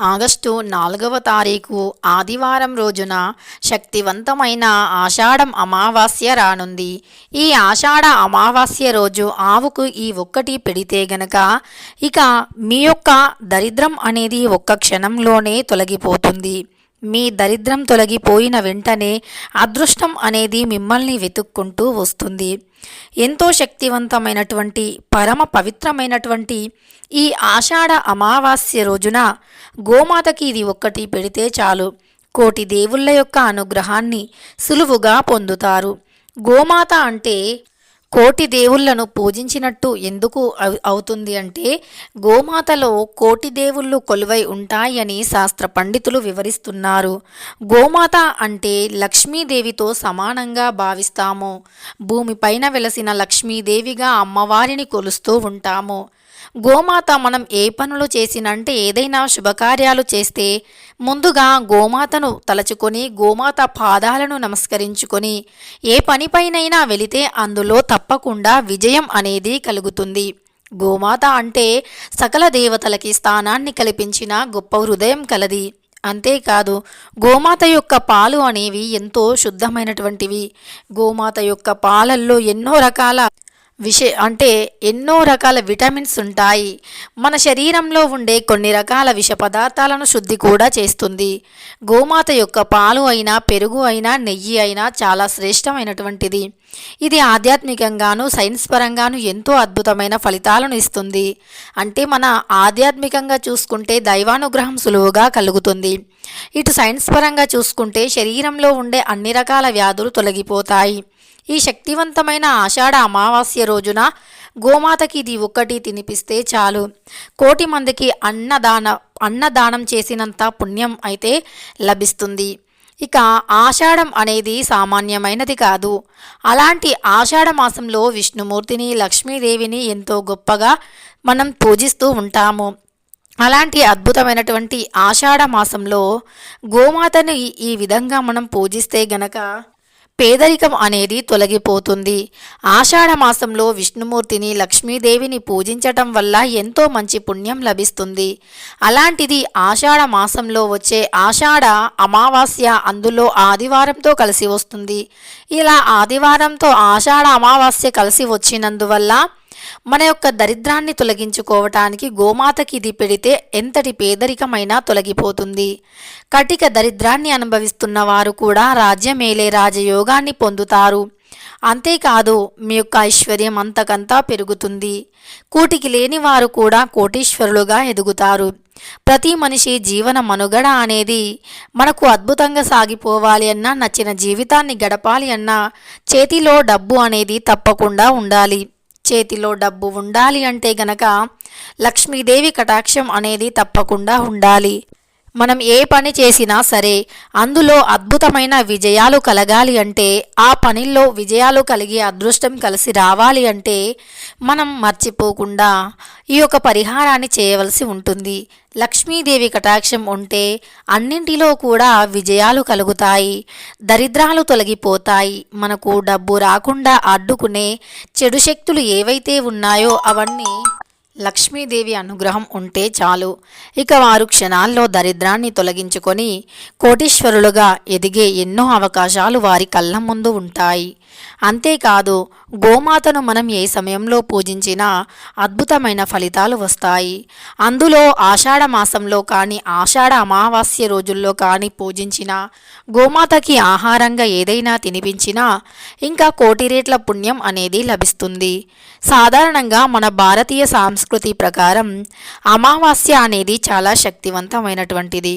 August నాలుగవ తారీఖు ఆదివారం రోజున శక్తివంతమైన ఆషాఢం అమావాస్య రానుంది. ఈ ఆషాఢ అమావాస్య రోజు ఆవుకు ఈ ఒక్కటి పెడితే గనక ఇక మీ యొక్క దరిద్రం అనేది ఒక్క క్షణంలోనే తొలగిపోతుంది. మీ దరిద్రం తొలగిపోయిన వెంటనే అదృష్టం అనేది మిమ్మల్ని వెతుక్కుంటూ వస్తుంది. ఎంతో శక్తివంతమైనటువంటి పరమ పవిత్రమైనటువంటి ఈ ఆషాఢ అమావాస్య రోజున గోమాతకి ఇది ఒక్కటి పెడితే చాలు. కోటి దేవుళ్ళ యొక్క అనుగ్రహాన్ని సులువుగా పొందుతారు. గోమాత అంటే కోటి దేవుళ్ళను పూజించినట్టు ఎందుకు అవుతుంది అంటే గోమాతలో కోటి దేవుళ్ళు కొలువై ఉంటాయని శాస్త్ర పండితులు వివరిస్తున్నారు. గోమాత అంటే లక్ష్మీదేవితో సమానంగా భావిస్తాము. భూమిపైన వెలసిన లక్ష్మీదేవిగా అమ్మవారిని కొలుస్తూ ఉంటాము. గోమాత మనం ఏ పనులు చేసినంటే ఏదైనా శుభకార్యాలు చేస్తే ముందుగా గోమాతను తలచుకొని గోమాత పాదాలను నమస్కరించుకొని ఏ పనిపైనైనా వెళితే అందులో తప్పకుండా విజయం అనేది కలుగుతుంది. గోమాత అంటే సకల దేవతలకి స్థానాన్ని కల్పించిన గొప్ప హృదయం కలది. అంతేకాదు గోమాత యొక్క పాలు అనేవి ఎంతో శుద్ధమైనటువంటివి. గోమాత యొక్క పాలల్లో ఎన్నో రకాల విష అంటే ఎన్నో రకాల విటమిన్స్ ఉంటాయి. మన శరీరంలో ఉండే కొన్ని రకాల విష పదార్థాలను శుద్ధి కూడా చేస్తుంది. గోమాత యొక్క పాలు అయినా పెరుగు అయినా నెయ్యి అయినా చాలా శ్రేష్టమైనటువంటిది. ఇది ఆధ్యాత్మికంగాను సైన్స్ పరంగాను ఎంతో అద్భుతమైన ఫలితాలను ఇస్తుంది. అంటే మన ఆధ్యాత్మికంగా చూసుకుంటే దైవానుగ్రహం సులువుగా కలుగుతుంది. ఇటు సైన్స్ పరంగా చూసుకుంటే శరీరంలో ఉండే అన్ని రకాల వ్యాధులు తొలగిపోతాయి. ఈ శక్తివంతమైన ఆషాఢ అమావాస్య రోజున గోమాతకి ఇది ఒక్కటి తినిపిస్తే చాలు. కోటి మందికి అన్నదాన అన్నదానం చేసినంత పుణ్యం అయితే లభిస్తుంది. ఇక ఆషాఢం అనేది సామాన్యమైనది కాదు. అలాంటి ఆషాఢ మాసంలో విష్ణుమూర్తిని లక్ష్మీదేవిని ఎంతో గొప్పగా మనం పూజిస్తూ ఉంటాము. అలాంటి అద్భుతమైనటువంటి ఆషాఢ మాసంలో గోమాతను ఈ- ఈ విధంగా మనం పూజిస్తే గనక పేదరికం అనేది తొలగిపోతుంది. ఆషాఢ మాసంలో విష్ణుమూర్తిని లక్ష్మీదేవిని పూజించటం వల్ల ఎంతో మంచి పుణ్యం లభిస్తుంది. అలాంటిది ఆషాఢ మాసంలో వచ్చే ఆషాఢ అమావాస్య అందులో ఆదివారంతో కలిసి వస్తుంది. ఇలా ఆదివారంతో ఆషాఢ అమావాస్య కలిసి వచ్చినందువల్ల మన యొక్క దరిద్రాన్ని తొలగించుకోవటానికి గోమాతకి ఇది పెడితే ఎంతటి పేదరికమైనా తొలగిపోతుంది. కటిక దరిద్రాన్ని అనుభవిస్తున్న వారు కూడా రాజ్యమేలే రాజయోగాన్ని పొందుతారు. అంతేకాదు మీ యొక్క ఐశ్వర్యం అంతకంతా పెరుగుతుంది. కూటికి లేని వారు కూడా కోటీశ్వరులుగా ఎదుగుతారు. ప్రతి మనిషి జీవన మనుగడ అనేది మనకు అద్భుతంగా సాగిపోవాలి అన్నా నచ్చిన జీవితాన్ని గడపాలి అన్నా చేతిలో డబ్బు అనేది తప్పకుండా ఉండాలి. చేతిలో డబ్బు ఉండాలి అంటే గనక లక్ష్మీదేవి కటాక్షం అనేది తప్పకుండా ఉండాలి. మనం ఏ పని చేసినా సరే అందులో అద్భుతమైన విజయాలు కలగాలి అంటే ఆ పనిల్లో విజయాలు కలిగి అదృష్టం కలిసి రావాలి అంటే మనం మర్చిపోకుండా ఈ యొక్క పరిహారాన్ని చేయవలసి ఉంటుంది. లక్ష్మీదేవి కటాక్షం ఉంటే అన్నింటిలో కూడా విజయాలు కలుగుతాయి. దరిద్రాలు తొలగిపోతాయి. మనకు డబ్బు రాకుండా అడ్డుకునే చెడు శక్తులు ఏవైతే ఉన్నాయో అవన్నీ లక్ష్మీదేవి అనుగ్రహం ఉంటే చాలు. ఇక వారు క్షణాల్లో దరిద్రాన్ని తొలగించుకొని కోటీశ్వరులుగా ఎదిగే ఎన్నో అవకాశాలు వారి కళ్ళ ముందు ఉంటాయి. అంతేకాదు గోమాతను మనం ఏ సమయంలో పూజించినా అద్భుతమైన ఫలితాలు వస్తాయి. అందులో ఆషాఢ మాసంలో కానీ ఆషాఢ అమావాస్య రోజుల్లో కానీ పూజించినా గోమాతకి ఆహారంగా ఏదైనా తినిపించినా ఇంకా కోటి రేట్ల పుణ్యం అనేది లభిస్తుంది. సాధారణంగా మన భారతీయ సంస్కృతి ప్రకారం అమావాస్య అనేది చాలా శక్తివంతమైనటువంటిది.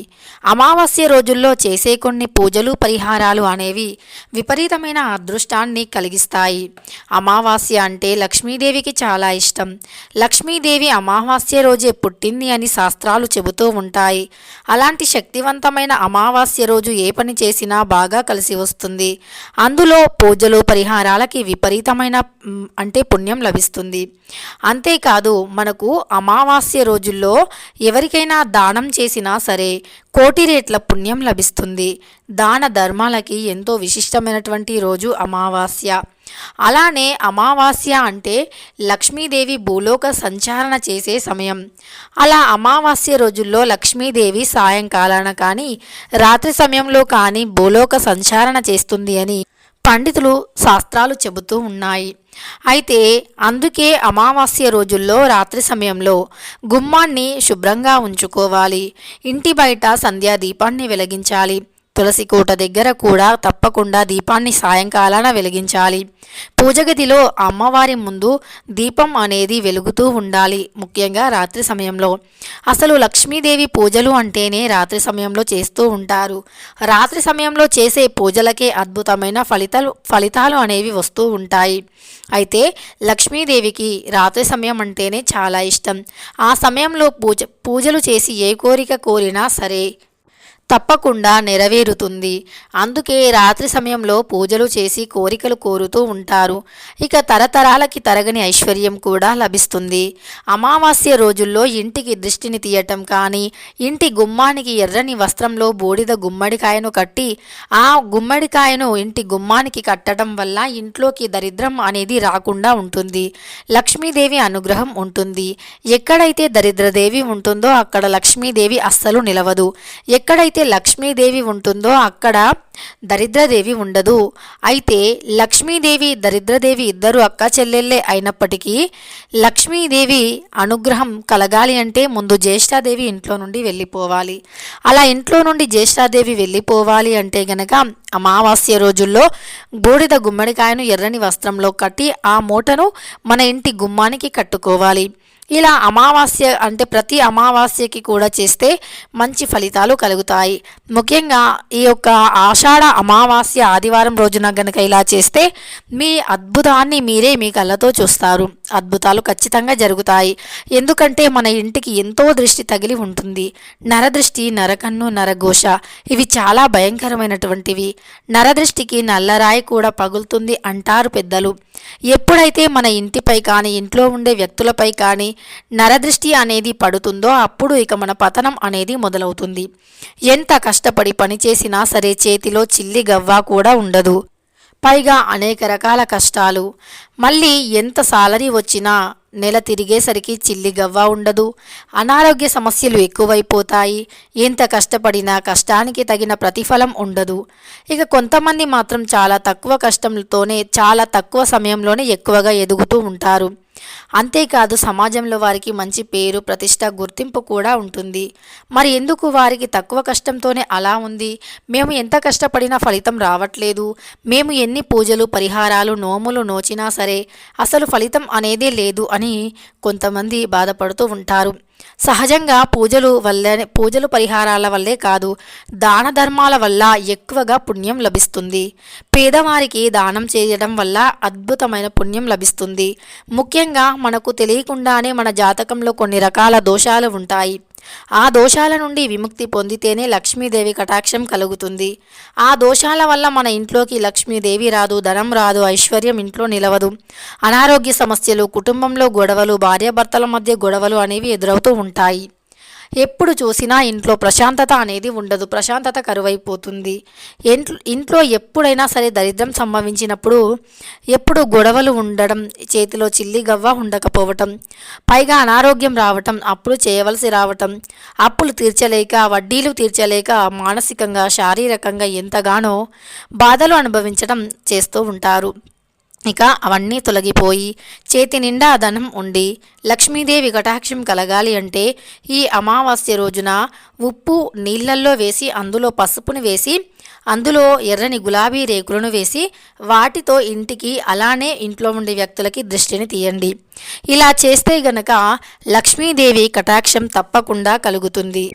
అమావాస్య రోజుల్లో చేసే కొన్ని పూజలు పరిహారాలు అనేవి విపరీతమైన అదృష్టాన్ని కలిగిస్తాయి. అమావాస్య అంటే లక్ష్మీదేవికి చాలా ఇష్టం. లక్ష్మీదేవి అమావాస్య రోజే పుట్టింది అని శాస్త్రాలు చెబుతూ ఉంటాయి. అలాంటి శక్తివంతమైన అమావాస్య రోజు ఏ పని చేసినా బాగా కలిసి వస్తుంది. అందులో పూజలు పరిహారాలకి విపరీతమైన అంటే పుణ్యం లభిస్తుంది. అంతేకాదు మనకు అమావాస్య రోజుల్లో ఎవరికైనా దానం చేసినా సరే కోటి రేట్ల పుణ్యం లభిస్తుంది. దాన ధర్మాలకి ఎంతో విశిష్టమైనటువంటి రోజు అమావాస్య. అలానే అమావాస్య అంటే లక్ష్మీదేవి భూలోక సంచారణ చేసే సమయం. అలా అమావాస్య రోజుల్లో లక్ష్మీదేవి సాయంకాలాన కానీ రాత్రి సమయంలో కానీ భూలోక సంచారణ చేస్తుంది అని పండితులు శాస్త్రాలు చెబుతూ ఉన్నాయి. అయితే అందుకే అమావాస్య రోజుల్లో రాత్రి సమయంలో గుమ్మాన్ని శుభ్రంగా ఉంచుకోవాలి. ఇంటి బయట సంధ్యా దీపాన్ని వెలిగించాలి. తులసి కోట దగ్గర కూడా తప్పకుండా దీపాన్ని సాయంకాలాన వెలిగించాలి. పూజగదిలో అమ్మవారి ముందు దీపం అనేది వెలుగుతూ ఉండాలి ముఖ్యంగా రాత్రి సమయంలో. అసలు లక్ష్మీదేవి పూజలు అంటేనే రాత్రి సమయంలో చేస్తూ ఉంటారు. రాత్రి సమయంలో చేసే పూజలకే అద్భుతమైన ఫలితాలు ఫలితాలు అనేవి వస్తూ ఉంటాయి. అయితే లక్ష్మీదేవికి రాత్రి సమయం అంటేనే చాలా ఇష్టం. ఆ సమయంలో పూజ పూజలు చేసి ఏ కోరిక కోరినా సరే తప్పకుండా నెరవేరుతుంది. అందుకే రాత్రి సమయంలో పూజలు చేసి కోరికలు కోరుతూ ఉంటారు. ఇక తరతరాలకి తరగని ఐశ్వర్యం కూడా లభిస్తుంది. అమావాస్య రోజుల్లో ఇంటికి దృష్టిని తీయటం కానీ ఇంటి గుమ్మానికి ఎర్రని వస్త్రంలో బూడిద గుమ్మడికాయను కట్టి ఆ గుమ్మడికాయను ఇంటి గుమ్మానికి కట్టడం వల్ల ఇంట్లోకి దరిద్రం అనేది రాకుండా ఉంటుంది. లక్ష్మీదేవి అనుగ్రహం ఉంటుంది. ఎక్కడైతే దరిద్రదేవి ఉంటుందో అక్కడ లక్ష్మీదేవి అస్సలు నిలవదు. ఎక్కడైతే లక్ష్మీదేవి ఉంటుందో అక్కడ దరిద్రదేవి ఉండదు. అయితే లక్ష్మీదేవి దరిద్రదేవి ఇద్దరు అక్క చెల్లెళ్ళే అయినప్పటికీ లక్ష్మీదేవి అనుగ్రహం కలగాలి అంటే ముందు జ్యేష్ఠాదేవి ఇంట్లో నుండి వెళ్ళిపోవాలి. అలా ఇంట్లో నుండి జ్యేష్ఠాదేవి వెళ్ళిపోవాలి అంటే గనక అమావాస్య రోజుల్లో బూడిద గుమ్మడికాయను ఎర్రని వస్త్రంలో కట్టి ఆ మూటను మన ఇంటి గుమ్మానికి కట్టుకోవాలి. ఇలా అమావాస్య అంటే ప్రతి అమావాస్యకి కూడా చేస్తే మంచి ఫలితాలు కలుగుతాయి. ముఖ్యంగా ఈ యొక్క ఆషాఢ అమావాస్య ఆదివారం రోజున గనక ఇలా చేస్తే మీ అద్భుతాన్ని మీరే మీ కళ్ళతో చూస్తారు. అద్భుతాలు ఖచ్చితంగా జరుగుతాయి. ఎందుకంటే మన ఇంటికి ఎంతో దృష్టి తగిలి ఉంటుంది. నరదృష్టి నరకన్ను నరఘోష ఇవి చాలా భయంకరమైనటువంటివి. నరదృష్టికి నల్లరాయి కూడా పగులుతుంది అంటారు పెద్దలు. ఎప్పుడైతే మన ఇంటిపై కానీ ఇంట్లో ఉండే వ్యక్తులపై కానీ నరదృష్టి అనేది పడుతుందో అప్పుడు ఇక మన పతనం అనేది మొదలవుతుంది. ఎంత కష్టపడి పని చేసినా సరే చేతిలో చిల్లి గవ్వ కూడా ఉండదు. పైగా అనేక రకాల కష్టాలు. మళ్ళీ ఎంత సాలరీ వచ్చినా నెల తిరిగేసరికి చిల్లి గవ్వ ఉండదు. అనారోగ్య సమస్యలు ఎక్కువైపోతాయి. ఎంత కష్టపడినా కష్టానికి తగిన ప్రతిఫలం ఉండదు. ఇక కొంతమంది మాత్రం చాలా తక్కువ కష్టంతోనే చాలా తక్కువ సమయంలోనే ఎక్కువగా ఎదుగుతూ ఉంటారు. అంతేకాదు సమాజంలో వారికి మంచి పేరు ప్రతిష్ట గుర్తింపు కూడా ఉంటుంది. మరి ఎందుకు వారికి తక్కువ కష్టంతోనే అలా ఉంది? మేము ఎంత కష్టపడినా ఫలితం రావట్లేదు. మేము ఎన్ని పూజలు పరిహారాలు నోములు నోచినా సరే అసలు ఫలితం అనేదే లేదు అని కొంతమంది బాధపడుతూ ఉంటారు. సహజంగా పూజలు వల్లే పూజలు పరిహారాల వల్లే కాదు దాన ధర్మాల వల్ల ఎక్కువగా పుణ్యం లభిస్తుంది. పేదవారికి దానం చేయడం వల్ల అద్భుతమైన పుణ్యం లభిస్తుంది. ముఖ్యంగా మనకు తెలియకుండానే మన జాతకంలో కొన్ని రకాల దోషాలు ఉంటాయి. ఆ దోషాల నుండి విముక్తి పొందితేనే లక్ష్మీదేవి కటాక్షం కలుగుతుంది. ఆ దోషాల వల్ల మన ఇంట్లోకి లక్ష్మీదేవి రాదు ధనం రాదు ఐశ్వర్యం ఇంట్లో నిలవదు. అనారోగ్య సమస్యలు కుటుంబంలో గొడవలు భార్యాభర్తల మధ్య గొడవలు అనేవి ఎదురవుతూ ఉంటాయి. ఎప్పుడు చూసినా ఇంట్లో ప్రశాంతత అనేది ఉండదు. ప్రశాంతత కరువైపోతుంది. ఇంట్లో ఇంట్లో ఎప్పుడైనా సరే దరిద్రం సంభవించినప్పుడు ఎప్పుడు గొడవలు ఉండడం చేతిలో చిల్లి గవ్వ ఉండకపోవటం పైగా అనారోగ్యం రావటం అప్పులు చేయవలసి రావటం అప్పులు తీర్చలేక వడ్డీలు తీర్చలేక మానసికంగా శారీరకంగా ఎంతగానో బాధలు అనుభవించడం చేస్తూ ఉంటారు. ఇక అవన్నీ తొలగిపోయి చేతి నిండా ధనం ఉండి లక్ష్మీదేవి కటాక్షం కలగాలి అంటే ఈ అమావాస్య రోజున ఉప్పు నీళ్ళల్లో వేసి అందులో పసుపును వేసి అందులో ఎర్రని గులాబీ రేకులను వేసి వాటితో ఇంటికి అలానే ఇంట్లో ఉండే వ్యక్తులకి దృష్టిని తీయండి. ఇలా చేస్తే గనక లక్ష్మీదేవి కటాక్షం తప్పకుండా కలుగుతుంది.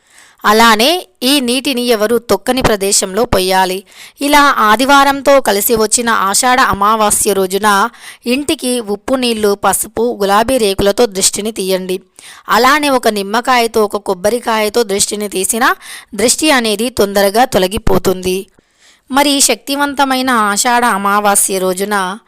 అలానే ఈ నీటిని ఎవరు తొక్కని ప్రదేశంలో పొయ్యాలి? ఇలా ఆదివారంతో కలిసి వచ్చిన ఆషాఢ అమావాస్య రోజున ఇంటికి ఉప్పు నీళ్ళు పసుపు గులాబీ రేకులతో దృష్టిని తీయండి. అలానే ఒక నిమ్మకాయతో ఒక కొబ్బరికాయతో దృష్టిని తీసిన దృష్టి అనేది తొందరగా తొలగిపోతుంది. మరి శక్తివంతమైన ఆషాఢ అమావాస్య రోజున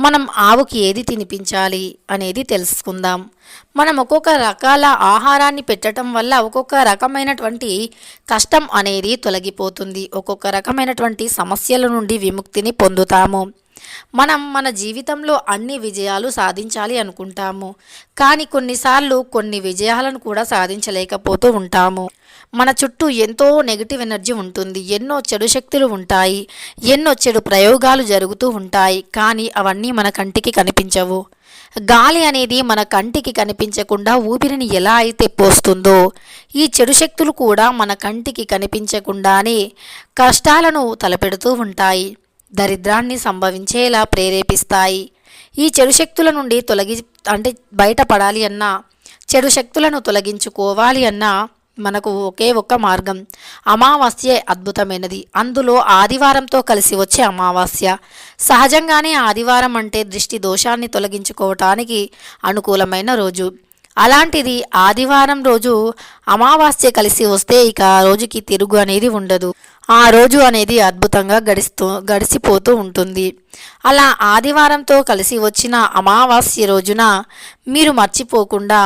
మనం ఆవుకి ఏది తినిపించాలి అనేది తెలుసుకుందాం. మనం ఒక్కొక్క రకాల ఆహారాన్ని పెట్టడం వల్ల ఒక్కొక్క రకమైనటువంటి కష్టం అనేది తొలగిపోతుంది. ఒక్కొక్క రకమైనటువంటి సమస్యల నుండి విముక్తిని పొందుతాము. మనం మన జీవితంలో అన్ని విజయాలు సాధించాలి అనుకుంటాము. కానీ కొన్నిసార్లు కొన్ని విజయాలను కూడా సాధించలేకపోతూ ఉంటాము. మన చుట్టూ ఎంతో నెగిటివ్ ఎనర్జీ ఉంటుంది ఎన్నో చెడు శక్తులు ఉంటాయి ఎన్నో చెడు ప్రయోగాలు జరుగుతూ ఉంటాయి కానీ అవన్నీ మన కంటికి కనిపించవు. గాలి అనేది మన కంటికి కనిపించకుండా ఊపిరిని ఎలా అయితే పోస్తుందో ఈ చెడు శక్తులు కూడా మన కంటికి కనిపించకుండానే కష్టాలను తలపెడుతూ ఉంటాయి దరిద్రాన్ని సంభవించేలా ప్రేరేపిస్తాయి. ఈ చెడు శక్తుల నుండి తొలగి అంటే బయటపడాలి అన్నా చెడు శక్తులను తొలగించుకోవాలి అన్నా మనకు ఒకే ఒక్క మార్గం. అమావాస్య అద్భుతమైనది. అందులో ఆదివారంతో కలిసి వచ్చే అమావాస్య. సహజంగానే ఆదివారం అంటే దృష్టి దోషాన్ని తొలగించుకోవటానికి అనుకూలమైన రోజు. అలాంటిది ఆదివారం రోజు అమావాస్య కలిసి వస్తే ఇక రోజుకి తిరుగు అనేది ఉండదు. ఆ రోజు అనేది అద్భుతంగా గడిస్తూ గడిచిపోతూ ఉంటుంది. అలా ఆదివారంతో కలిసి వచ్చిన అమావాస్య రోజున మీరు మర్చిపోకుండా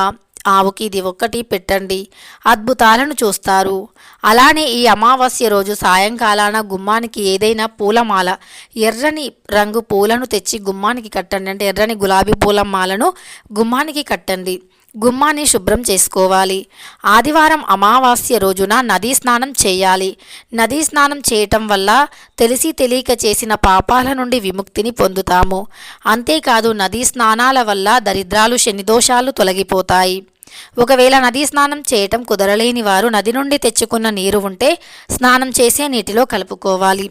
ఆవుకి ఇది ఒక్కటి పెట్టండి. అద్భుతాలను చూస్తారు. అలానే ఈ అమావాస్య రోజు సాయంకాలాన గుమ్మానికి ఏదైనా పూలమాల ఎర్రని రంగు పూలను తెచ్చి గుమ్మానికి కట్టండి. అంటే ఎర్రని గులాబీ పూల మాలను గుమ్మానికి కట్టండి. గుమ్మాన్ని శుభ్రం చేసుకోవాలి. ఆదివారం అమావాస్య రోజున నదీ స్నానం చేయాలి. నదీ స్నానం చేయటం వల్ల తెలిసి తెలియక చేసిన పాపాల నుండి విముక్తిని పొందుతాము. అంతేకాదు నదీ స్నానాల వల్ల దరిద్రాలు శనిదోషాలు తొలగిపోతాయి. ఒకవేళ నదీ స్నానం చేయటం కుదరలేని వారు నది నుండి తెచ్చుకున్న నీరు ఉంటే స్నానం చేసే నీటిలో కలుపుకోవాలి.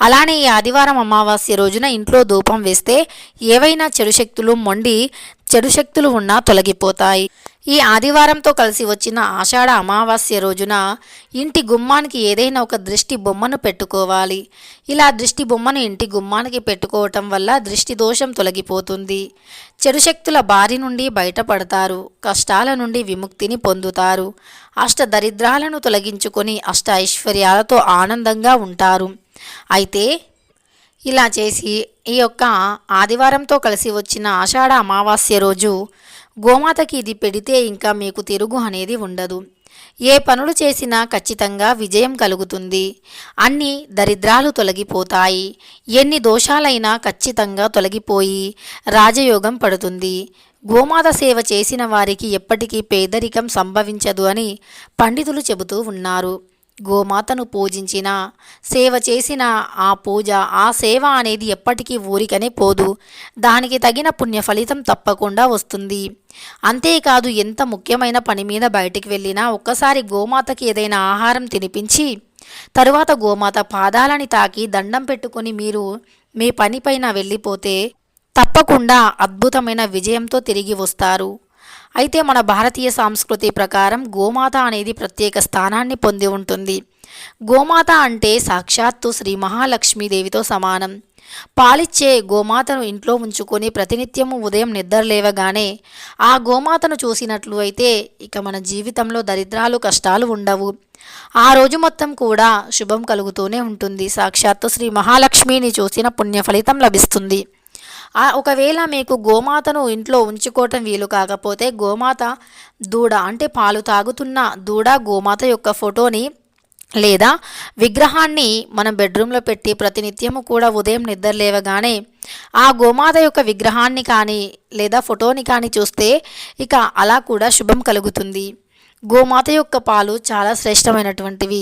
అలానే ఈ ఆదివారం అమావాస్య రోజున ఇంట్లో ధూపం వేస్తే ఏవైనా చెడు శక్తులు మొండి చెడు శక్తులు ఉన్నా తొలగిపోతాయి. ఈ ఆదివారంతో కలిసి వచ్చిన ఆషాఢ అమావాస్య రోజున ఇంటి గుమ్మానికి ఏదైనా ఒక దృష్టి బొమ్మను పెట్టుకోవాలి. ఇలా దృష్టి బొమ్మను ఇంటి గుమ్మానికి పెట్టుకోవటం వల్ల దృష్టి దోషం తొలగిపోతుంది. చెడు శక్తుల బారి నుండి బయటపడతారు. కష్టాల నుండి విముక్తిని పొందుతారు. అష్ట దరిద్రాలను తొలగించుకొని అష్ట ఐశ్వర్యాలతో ఆనందంగా ఉంటారు. అయితే ఇలా చేసి ఈ యొక్క ఆదివారంతో కలిసి వచ్చిన ఆషాఢ అమావాస్య రోజు గోమాతకి ఇది పెడితే ఇంకా మీకు తిరుగు అనేది ఉండదు. ఏ పనులు చేసినా ఖచ్చితంగా విజయం కలుగుతుంది. అన్ని దరిద్రాలు తొలగిపోతాయి. ఎన్ని దోషాలైనా ఖచ్చితంగా తొలగిపోయి రాజయోగం పడుతుంది. గోమాత సేవ చేసిన వారికి ఎప్పటికీ పేదరికం సంభవించదు అని పండితులు చెబుతూ ఉన్నారు. గోమాతను పూజించిన సేవ చేసిన ఆ పూజ ఆ సేవ అనేది ఎప్పటికీ ఊరికనే పోదు. దానికి తగిన పుణ్య ఫలితం తప్పకుండా వస్తుంది. అంతేకాదు ఎంత ముఖ్యమైన పని మీద బయటికి వెళ్ళినా ఒక్కసారి గోమాతకి ఏదైనా ఆహారం తినిపించి తరువాత గోమాత పాదాలని తాకి దండం పెట్టుకొని మీరు మీ పనిపైన వెళ్ళిపోతే తప్పకుండా అద్భుతమైన విజయంతో తిరిగి వస్తారు. అయితే మన భారతీయ సంస్కృతి ప్రకారం గోమాత అనేది ప్రత్యేక స్థానాన్ని పొంది ఉంటుంది. గోమాత అంటే సాక్షాత్తు శ్రీ మహాలక్ష్మీదేవితో సమానం. పాలిచ్చే గోమాతను ఇంట్లో ఉంచుకొని ప్రతినిత్యము ఉదయం నిద్రలేవగానే ఆ గోమాతను చూసినట్లు అయితే ఇక మన జీవితంలో దరిద్రాలు కష్టాలు ఉండవు. ఆ రోజు మొత్తం కూడా శుభం కలుగుతూనే ఉంటుంది. సాక్షాత్తు శ్రీ మహాలక్ష్మిని చూసిన పుణ్య ఫలితం లభిస్తుంది. ఒకవేళ మీకు గోమాతను ఇంట్లో ఉంచుకోవటం వీలు కాకపోతే గోమాత దూడ అంటే పాలు తాగుతున్న దూడ గోమాత యొక్క ఫోటోని లేదా విగ్రహాన్ని మనం బెడ్రూమ్లో పెట్టి ప్రతినిత్యము కూడా ఉదయం నిద్ర లేవగానే ఆ గోమాత యొక్క విగ్రహాన్ని కానీ లేదా ఫోటోని కానీ చూస్తే ఇక అలా కూడా శుభం కలుగుతుంది. గోమాత యొక్క పాలు చాలా శ్రేష్టమైనటువంటివి.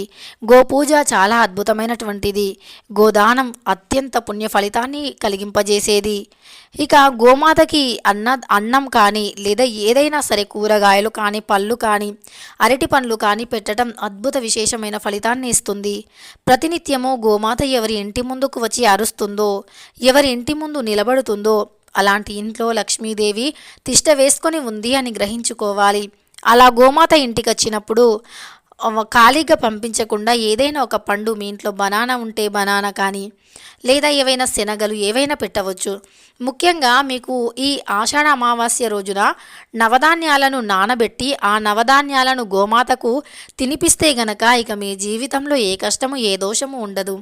గోపూజ చాలా అద్భుతమైనటువంటిది. గోదానం అత్యంత పుణ్య ఫలితాన్ని కలిగింపజేసేది. ఇక గోమాతకి అన్న అన్నం కానీ లేదా ఏదైనా సరే కూరగాయలు కానీ పళ్ళు కానీ అరటి పండ్లు కానీ పెట్టడం అద్భుత విశేషమైన ఫలితాన్ని ఇస్తుంది. ప్రతినిత్యము గోమాత ఎవరి ఇంటి ముందుకు వచ్చి అరుస్తుందో ఎవరి ఇంటి ముందు నిలబడుతుందో అలాంటి ఇంట్లో లక్ష్మీదేవి తిష్ట వేసుకొని ఉంది అని గ్రహించుకోవాలి. అలా గోమాత ఇంటికి వచ్చినప్పుడు ఖాళీగా పంపించకుండా ఏదైనా ఒక పండు మీ ఇంట్లో బనానా ఉంటే బనానా కానీ లేదా ఏవైనా శనగలు ఏవైనా పెట్టవచ్చు. ముఖ్యంగా మీకు ఈ ఆషాఢ అమావాస్య రోజున నవధాన్యాలను నానబెట్టి ఆ నవధాన్యాలను గోమాతకు తినిపిస్తే గనక ఇక మీ జీవితంలో ఏ కష్టము ఏ దోషము ఉండదు.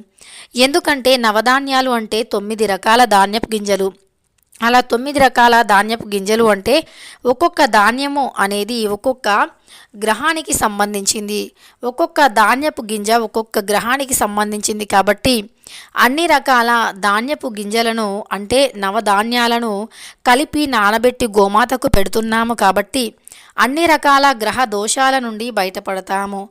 ఎందుకంటే నవధాన్యాలు అంటే తొమ్మిది రకాల ధాన్యపు గింజలు. అలా తొమ్మిది రకాల ధాన్యపు గింజలు అంటే ఒక్కొక్క ధాన్యము అనేది ఒక్కొక్క గ్రహానికి సంబంధించింది. ఒక్కొక్క ధాన్యపు గింజ ఒక్కొక్క గ్రహానికి సంబంధించింది కాబట్టి అన్ని రకాల ధాన్యపు గింజలను అంటే నవధాన్యాలను కలిపి నానబెట్టి గోమాతకు పెడుతున్నాము కాబట్టి అన్ని రకాల గ్రహ దోషాల నుండి బయటపడతాము.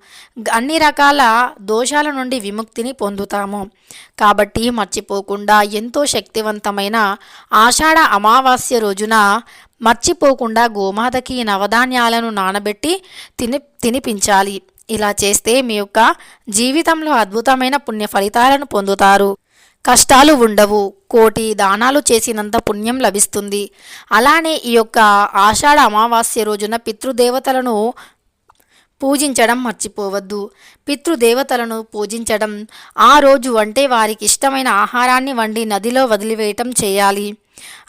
అన్ని రకాల దోషాల నుండి విముక్తిని పొందుతాము. కాబట్టి మర్చిపోకుండా ఎంతో శక్తివంతమైన ఆషాఢ అమావాస్య రోజున మర్చిపోకుండా గోమాతకి నవధాన్యాలను నానబెట్టి తిని తినిపించాలి. ఇలా చేస్తే మీ యొక్క జీవితంలో అద్భుతమైన పుణ్య ఫలితాలను పొందుతారు. కష్టాలు ఉండవు. కోటి దానాలు చేసినంత పుణ్యం లభిస్తుంది. అలానే ఈ యొక్క ఆషాఢ అమావాస్య రోజున పితృదేవతలను పూజించడం మర్చిపోవద్దు. పితృదేవతలను పూజించడం ఆ రోజు అంటే వారికి ఇష్టమైన ఆహారాన్ని వండి నదిలో వదిలివేయటం చేయాలి.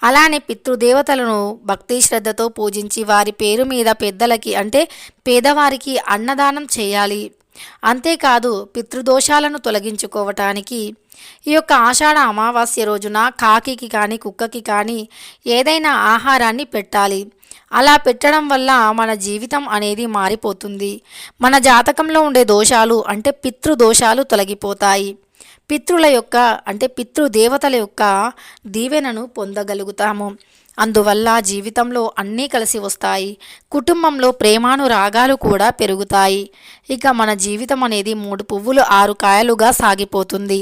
అలానే పితృదేవతలను భక్తి శ్రద్ధతో పూజించి వారి పేరు మీద పెద్దలకి అంటే పేదవారికి అన్నదానం చేయాలి. అంతేకాదు పితృదోషాలను తొలగించుకోవటానికి ఈ యొక్క ఆషాఢ అమావాస్య రోజున కాకికి కానీ కుక్కకి కానీ ఏదైనా ఆహారాన్ని పెట్టాలి. అలా పెట్టడం వల్ల మన జీవితం అనేది మారిపోతుంది. మన జాతకంలో ఉండే దోషాలు అంటే పితృదోషాలు తొలగిపోతాయి. పితృల యొక్క అంటే పితృదేవతల యొక్క దీవెనను పొందగలుగుతాము. అందువల్ల జీవితంలో అన్నీ కలిసి వస్తాయి. కుటుంబంలో ప్రేమానురాగాలు కూడా పెరుగుతాయి. ఇక మన జీవితం అనేది మూడు పువ్వులు ఆరు కాయలుగా సాగిపోతుంది.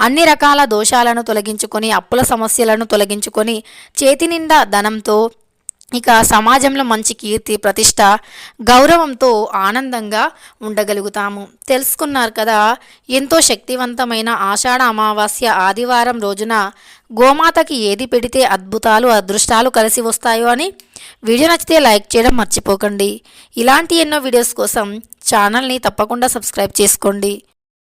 అన్ని రకాల దోషాలను తొలగించుకొని అప్పుల సమస్యలను తొలగించుకొని చేతి నిండా ధనంతో ఇక సమాజంలో మంచి కీర్తి ప్రతిష్ట గౌరవంతో ఆనందంగా ఉండగలుగుతాము. తెలుసుకున్నారు కదా ఎంతో శక్తివంతమైన ఆషాఢ అమావాస్య ఆదివారం రోజున గోమాతకి ఏది పెడితే అద్భుతాలు అదృష్టాలు కలిసి వస్తాయో అని వీడియో నచ్చితే లైక్ చేయడం మర్చిపోకండి. ఇలాంటి ఎన్నో వీడియోస్ కోసం ఛానల్ని తప్పకుండా సబ్స్క్రైబ్ చేసుకోండి.